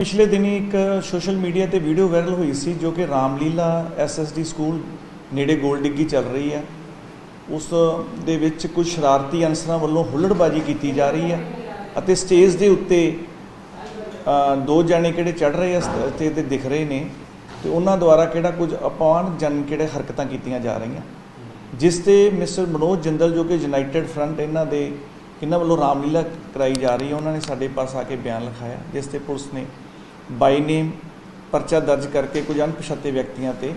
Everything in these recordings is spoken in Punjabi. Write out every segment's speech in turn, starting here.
ਪਿਛਲੇ ਦਿਨੀ ਇੱਕ ਸੋਸ਼ਲ ਮੀਡੀਆ ਤੇ ਵੀਡੀਓ ਵਾਇਰਲ ਹੋਈ ਸੀ ਜੋ ਕਿ ਰਾਮਲੀਲਾ ਐਸਐਸਡੀ ਸਕੂਲ ਨੇੜੇ ਗੋਲ ਡਿੱਗੀ ਚੱਲ ਰਹੀ ਹੈ। ਉਸ ਦੇ ਵਿੱਚ ਕੁਝ ਸ਼ਰਾਰਤੀ ਅਨਸਰਾਂ ਵੱਲੋਂ ਹੁੱਲੜਬਾਜੀ ਕੀਤੀ ਜਾ ਰਹੀ ਹੈ ਅਤੇ ਸਟੇਜ ਦੇ ਉੱਤੇ ਦੋ ਜਣੇ ਕਿਹੜੇ ਚੜ ਰਹੇ ਆ ਤੇ ਤੇ ਦਿਖ ਰਹੇ ਨੇ ਤੇ ਉਹਨਾਂ ਦੁਆਰਾ ਕਿਹੜਾ ਕੁਝ ਅਪਮਾਨਜਨਕ ਕਿਹੜੇ ਹਰਕਤਾਂ ਕੀਤੀਆਂ ਜਾ ਰਹੀਆਂ। ਜਿਸ ਤੇ ਮਿਸਟਰ ਮਨੋਜ ਜਿੰਦਲ ਜੋ ਕਿ ਯੂਨਾਈਟਿਡ ਫਰੰਟ ਇਹਨਾਂ ਦੇ, ਇਹਨਾਂ ਵੱਲੋਂ ਰਾਮਲੀਲਾ ਕਰਾਈ ਜਾ ਰਹੀ ਹੈ। ਉਹਨਾਂ ਨੇ ਸਾਡੇ ਪਾਸ ਆ ਕੇ ਬਿਆਨ ਲਿਖਾਇਆ, ਜਿਸ ਤੇ ਪੁਲਿਸ ਨੇ ਬਾਈ ਨੇਮ ਪਰਚਾ ਦਰਜ ਕਰਕੇ ਕੁਝ ਅਣਪਛਾਤੇ ਵਿਅਕਤੀਆਂ ਤੇ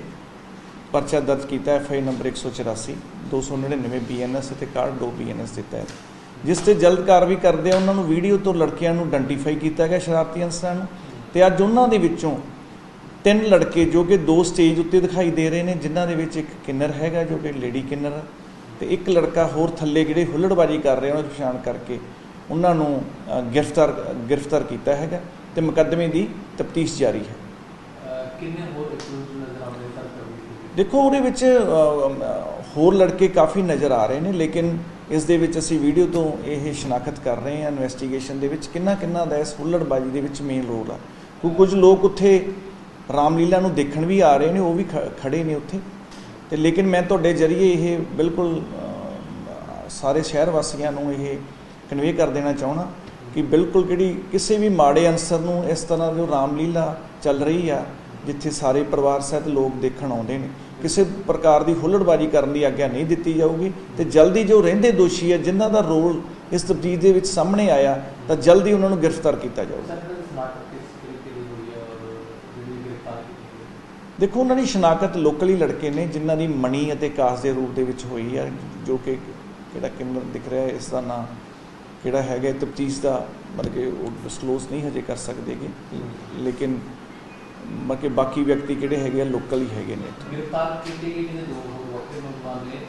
ਪਰਚਾ ਦਰਜ ਕੀਤਾ ਐਫ ਆਈ ਨੰਬਰ 184 299 ਬੀਐਨਐਸ ਅਤੇ 62 ਬੀਐਨਐਸ ਦਿੱਤਾ ਹੈ। ਜਿਸ ਤੇ ਜਲਦ ਕਾਰਵਾਈ ਕਰਦੇ ਆ ਉਹਨਾਂ ਨੂੰ ਵੀਡੀਓ ਤੋਂ ਲੜਕਿਆਂ ਨੂੰ ਆਇਡੈਂਟੀਫਾਈ ਕੀਤਾ ਗਿਆ ਸ਼ਰਾਰਤੀ ਅਨਸਰਾਂ ਨੂੰ ਤੇ ਅੱਜ ਉਹਨਾਂ ਦੇ ਵਿੱਚੋਂ ਤਿੰਨ ਲੜਕੇ ਜੋ ਕਿ ਦੋ ਸਟੇਜ ਉੱਤੇ ਦਿਖਾਈ ਦੇ ਰਹੇ ਨੇ, ਜਿਨ੍ਹਾਂ ਦੇ ਵਿੱਚ ਇੱਕ ਕਿੰਨਰ ਹੈਗਾ ਜੋ ਕਿ ਲੇਡੀ ਕਿੰਨਰ ਹੈ ਤੇ ਇੱਕ ਲੜਕਾ ਹੋਰ ਥੱਲੇ ਜਿਹੜੇ ਹੁੱਲੜਬਾਜੀ ਕਰ ਰਹੇ ਉਹਨਾਂ ਦੀ ਪਛਾਣ ਕਰਕੇ ਉਹਨਾਂ ਨੂੰ ਗ੍ਰਿਫਤਾਰ ਗ੍ਰਿਫਤਾਰ ਕੀਤਾ ਹੈਗਾ। ਤੇ ਮੁਕੱਦਮੇ ਦੀ ਤਫਤੀਸ਼ ਜਾਰੀ ਹੈ। ਕਿੰਨੇ ਹੋਰ ਐਕਸਕਿਊਜ਼ ਨਜ਼ਰ ਆਉਂਦੇ ਸਰ ਕਵੀ ਦੇਖੋ ਉਹਦੇ ਵਿੱਚ ਹੋਰ ਲੜਕੇ ਕਾਫੀ ਨਜ਼ਰ ਆ ਰਹੇ ਨੇ ਲੇਕਿਨ ਇਸ ਦੇ ਵਿੱਚ ਅਸੀਂ ਵੀਡੀਓ ਤੋਂ ਇਹ ਸ਼ਨਾਖਤ ਕਰ ਰਹੇ ਹਾਂ ਇਨਵੈਸਟੀਗੇਸ਼ਨ ਦੇ ਵਿੱਚ ਕਿੰਨਾ ਕਿੰਨਾ ਦਾ ਇਸ ਹੁੱਲੜਬਾਜੀ ਦੇ ਵਿੱਚ ਮੇਨ ਰੋਲ ਆ। ਕਿਉਂਕਿ ਕੁਝ ਲੋਕ ਉੱਥੇ ਰਾਮਲੀਲਾ ਨੂੰ ਦੇਖਣ ਵੀ ਆ ਰਹੇ ਨੇ ਉਹ ਵੀ ਖੜੇ ਨੇ ਉੱਥੇ। ਤੇ ਲੇਕਿਨ ਮੈਂ ਤੁਹਾਡੇ ਜਰੀਏ ਇਹ ਬਿਲਕੁਲ ਸਾਰੇ ਸ਼ਹਿਰ ਵਾਸੀਆਂ ਨੂੰ ਇਹ ਕਨਵੇ ਕਰ ਦੇਣਾ ਚਾਹਣਾ ਕਿ ਬਿਲਕੁਲ ਕਿਹੜੀ ਕਿਸੇ ਵੀ ਮਾੜੇ ਅਨਸਰ ਨੂੰ ਇਸ ਤਰ੍ਹਾਂ ਜੋ ਰਾਮਲੀਲਾ ਚੱਲ ਰਹੀ ਆ ਜਿੱਥੇ ਸਾਰੇ ਪਰਿਵਾਰ ਸਹਿਤ ਲੋਕ ਦੇਖਣ ਆਉਂਦੇ ਨੇ ਕਿਸੇ ਪ੍ਰਕਾਰ ਦੀ ਹੁੱਲੜਬਾਜੀ ਕਰਨ ਦੀ ਆਗਿਆ ਨਹੀਂ ਦਿੱਤੀ ਜਾਊਗੀ ਤੇ ਜਲਦੀ ਜੋ ਰਹਿੰਦੇ ਦੋਸ਼ੀ ਆ ਜਿਨ੍ਹਾਂ ਦਾ ਰੋਲ ਇਸ ਤਫਤੀਸ਼ ਦੇ ਵਿੱਚ ਸਾਹਮਣੇ ਆਇਆ ਤਾਂ ਜਲਦੀ ਉਹਨਾਂ ਨੂੰ ਗ੍ਰਿਫਤਾਰ ਕੀਤਾ ਜਾਊਗਾ। ਜਿਹੜੀ ਦੇਖੋ ਉਹਨਾਂ ਦੀ ਸ਼ਨਾਖਤ ਲੋਕਲੀ ਲੜਕੇ ਨੇ ਜਿਨ੍ਹਾਂ ਦੀ ਮਣੀ ਅਤੇ ਕਾਸ ਦੇ ਰੂਪ ਦੇ ਵਿੱਚ ਹੋਈ ਹੈ ਜੋ ਕਿ ਕਿਹੜਾ ਕਿੰਨਰ ਦਿਖ ਰਿਹਾ ਹੈ ਇਸ ਦਾ ਨਾਂ ਕਿਹੜਾ ਹੈਗਾ ਤਫਤੀਸ਼ ਦਾ ਮਤਲਬ ਕਿ ਉਹ ਡਿਸਕਲੋਜ਼ ਨਹੀਂ ਹਜੇ ਕਰ ਸਕਦੇਗੇ ਲੇਕਿਨ ਮਤਲਬ ਕਿ ਬਾਕੀ ਵਿਅਕਤੀ ਕਿਹੜੇ ਹੈਗੇ ਆ ਲੋਕਲ ਹੀ ਹੈਗੇ ਨੇ। ਇੱਥੇ। ਗ੍ਰਿਫਤਾਰ ਕੀਤੇ ਗਏ ਜਿਹਨੇ ਦੋ ਹੋਰ ਵਕਤੇ ਨੌਜਵਾਨ ਨੇ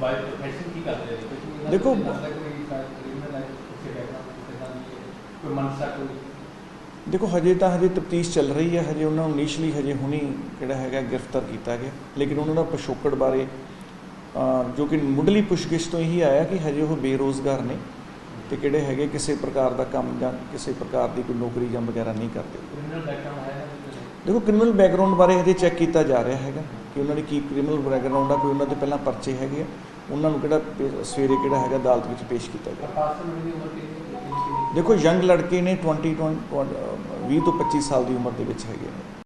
ਬਾਈ ਪ੍ਰੋਫੈਸ਼ਨ ਕੀ ਕਰਦੇ ਨੇ ਕੁਝ ਇਹਨਾਂ ਦੇਖੋ- ਕੋਈ ਹੈ ਮਨਸਾ ਕੋਈ? ਦੇਖੋ ਹਜੇ ਤਾਂ ਹਜੇ ਤਫਤੀਸ਼ ਚੱਲ ਰਹੀ ਹੈ ਹਜੇ ਉਹਨਾਂ ਨੂੰ ਇਨੀਸ਼ਲੀ ਹਜੇ ਹੁਣੀ ਕਿਹੜਾ ਹੈਗਾ ਗ੍ਰਿਫਤਾਰ ਕੀਤਾ ਗਿਆ। ਲੇਕਿਨ ਉਹਨਾਂ ਦਾ ਪਿਛੋਕੜ ਬਾਰੇ ਜੋ ਕਿ ਮੁੱਢਲੀ ਪੁੱਛਗਿੱਛ ਤੋਂ ਇਹੀ ਆਇਆ ਕਿ ਹਜੇ ਉਹ ਬੇਰੋਜ਼ਗਾਰ ਨੇ। ਤੇ ਕਿਹੜੇ ਹੈਗੇ ਕਿਸੇ ਪ੍ਰਕਾਰ ਦਾ ਕੰਮ ਜਾਂ ਕਿਸੇ ਪ੍ਰਕਾਰ ਦੀ ਕੋਈ ਨੌਕਰੀ ਜਾਂ ਵਗੈਰਾ ਨਹੀਂ ਕਰਦੇ। ਨਾ? ਦੇਖੋ ਕ੍ਰਿਮੀਨਲ ਬੈਕਗ੍ਰਾਉਂਡ ਬਾਰੇ ਹਜੇ ਚੈੱਕ ਕੀਤਾ ਜਾ ਰਿਹਾ ਹੈਗਾ ਕਿ ਉਹਨਾਂ ਦੀ ਕੀ ਕ੍ਰਿਮੀਨਲ ਬੈਕਗ੍ਰਾਉਂਡ ਆ ਕੋਈ ਉਹਨਾਂ ਦੇ ਪਹਿਲਾਂ ਪਰਚੇ ਹੈਗੇ ਆ ਉਹਨਾਂ ਨੂੰ ਕਿਹੜਾ ਸਵੇਰੇ ਕਿਹੜਾ ਹੈਗਾ ਅਦਾਲਤ ਵਿੱਚ ਪੇਸ਼ ਕੀਤਾ ਗਿਆ। ਦੇਖੋ ਯੰਗ ਲੜਕੇ ਨੇ 20 20 ਤੋਂ 20 ਤੋਂ 25 ਸਾਲ ਦੀ ਉਮਰ ਦੇ ਵਿੱਚ ਹੈਗੇ ਨੇ